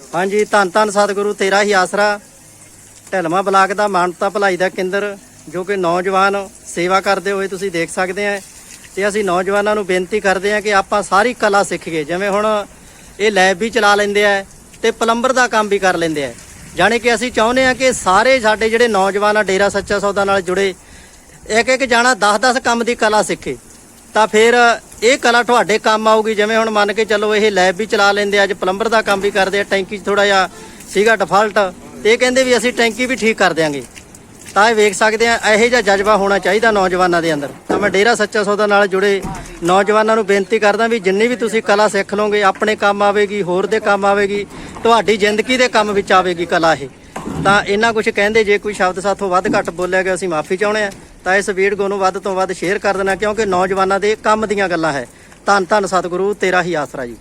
ਹਾਂਜੀ, ਧੰਨ ਧੰਨ ਸਤਿਗੁਰੂ, ਤੇਰਾ ਹੀ ਆਸਰਾ। ਢਲਮਾ ਬਲਾਕ ਦਾ ਮਾਨਤਾ ਭਲਾਈ ਦਾ ਕੇਂਦਰ, ਜੋ ਕਿ ਨੌਜਵਾਨ ਸੇਵਾ ਕਰਦੇ ਹੋਏ ਤੁਸੀਂ ਦੇਖ ਸਕਦੇ ਆ। ਤੇ ਅਸੀਂ ਨੌਜਵਾਨਾਂ ਨੂੰ ਬੇਨਤੀ ਕਰਦੇ ਆ ਕਿ ਆਪਾਂ ਸਾਰੀ ਕਲਾ ਸਿੱਖ ਗਏ ਜਿਵੇਂ ਹੁਣ ਇਹ ਲੈਬ ਵੀ ਚਲਾ ਲੈਂਦੇ ਆ ਤੇ ਪਲੰਬਰ ਦਾ ਕੰਮ ਵੀ ਕਰ ਲੈਂਦੇ ਆ। ਜਾਣੀ ਕਿ ਅਸੀਂ ਚਾਹੁੰਦੇ ਆ ਕਿ ਸਾਰੇ ਸਾਡੇ ਜਿਹੜੇ ਨੌਜਵਾਨ ਆ, ਡੇਰਾ ਸੱਚਾ ਸੌਦਾ ਨਾਲ ਜੁੜੇ ਇੱਕ ਇੱਕ ਜਾਣਾ 10-10 ਕੰਮ ਦੀ ਕਲਾ ਸਿੱਖੇ। ਤਾਂ ਫਿਰ ਇਹ ਕਲਾ ਤੁਹਾਡੇ ਕੰਮ ਆਊਗੀ ਜਿਵੇਂ ਹੁਣ ਮੰਨ ਕੇ ਚੱਲੋ ਇਹ ਲੈਬ ਵੀ ਚਲਾ ਲੈਂਦੇ ਆ, ਅੱਜ ਪਲੰਬਰ ਦਾ ਕੰਮ ਵੀ ਕਰਦੇ ਆ ਟੈਂਕੀ 'ਚ ਥੋੜਾ ਜਿਹਾ ਸੀਗਾ ਡਿਫਾਲਟ ਤੇ ਇਹ ਕਹਿੰਦੇ ਵੀ ਅਸੀਂ ਟੈਂਕੀ ਵੀ ਠੀਕ ਕਰ ਦਿਆਂਗੇ। ਤਾਂ ਇਹ ਵੇਖ ਸਕਦੇ ਆ ਇਹੋ ਜਿਹਾ ਜਜ਼ਬਾ ਹੋਣਾ ਚਾਹੀਦਾ ਨੌਜਵਾਨਾਂ ਦੇ ਅੰਦਰ। ਤਾਂ ਮੈਂ ਡੇਰਾ ਸੱਚਾ ਸੌਦਾ ਨਾਲ ਜੁੜੇ ਨੌਜਵਾਨਾਂ ਨੂੰ ਬੇਨਤੀ ਕਰਦਾ ਵੀ ਜਿੰਨੀ ਵੀ ਤੁਸੀਂ ਕਲਾ ਸਿੱਖ ਲਓਗੇ ਆਪਣੇ ਕੰਮ ਆਵੇਗੀ ਹੋਰ ਦੇ ਕੰਮ ਆਵੇਗੀ ਤੁਹਾਡੀ ਜ਼ਿੰਦਗੀ ਦੇ ਕੰਮ ਵਿੱਚ ਆਵੇਗੀ ਕਲਾ ਇਹ। ਤਾਂ ਇਹਨਾਂ ਕੁਝ ਕਹਿੰਦੇ, ਜੇ ਕੋਈ ਸ਼ਬਦ ਸਾਥੋਂ ਵੱਧ ਘੱਟ ਬੋਲਿਆ ਗਿਆ, ਅਸੀਂ ਮਾਫੀ ਚਾਹੁੰਦੇ ਆ ਤਾਂ ਇਸ ਵੀਡੀਓ ਨੂੰ ਵੱਧ ਤੋਂ ਵੱਧ ਸ਼ੇਅਰ ਕਰ ਦੇਣਾ, ਕਿਉਂਕਿ ਨੌਜਵਾਨਾਂ ਦੇ ਕੰਮ ਦੀਆਂ ਗੱਲਾਂ ਹੈ। ਧੰਨ ਧੰਨ ਸਤਿਗੁਰੂ, ਤੇਰਾ ਹੀ ਆਸਰਾ ਜੀ।